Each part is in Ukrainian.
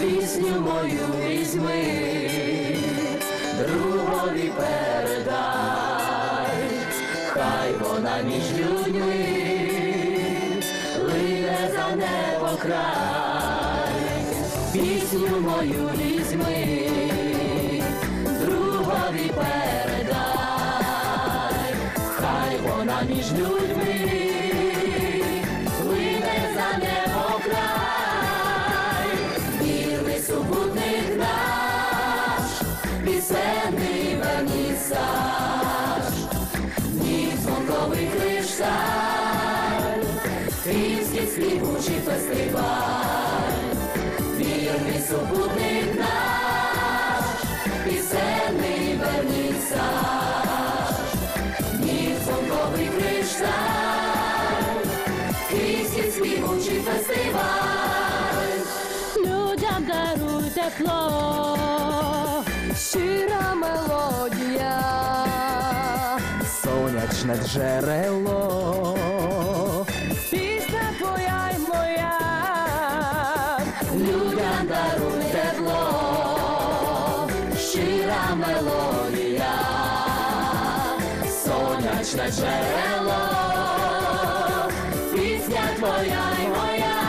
пісню мою візьми, другові передай, хай вона між людьми лине за небо край, пісню мою візьми, другові передай, хай вона між людьми Київський співучий фестиваль, вірний супутник наш, пісенний вернісаж, дні дзвонковий кришталь, Київський співучий фестиваль. Людям даруй тепло, щира мелодія, сонячне джерело, тепло, щира мелодія, сонячне джерело, пісня твоя й моя,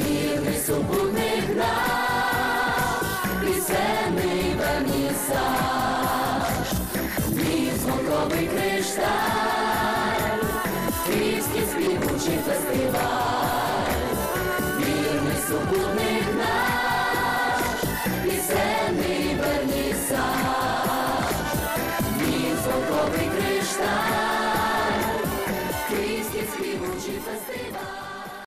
вірний супутник наш, пісенний вернісаж, мій звуковий кришталь, Київський співучий фестиваль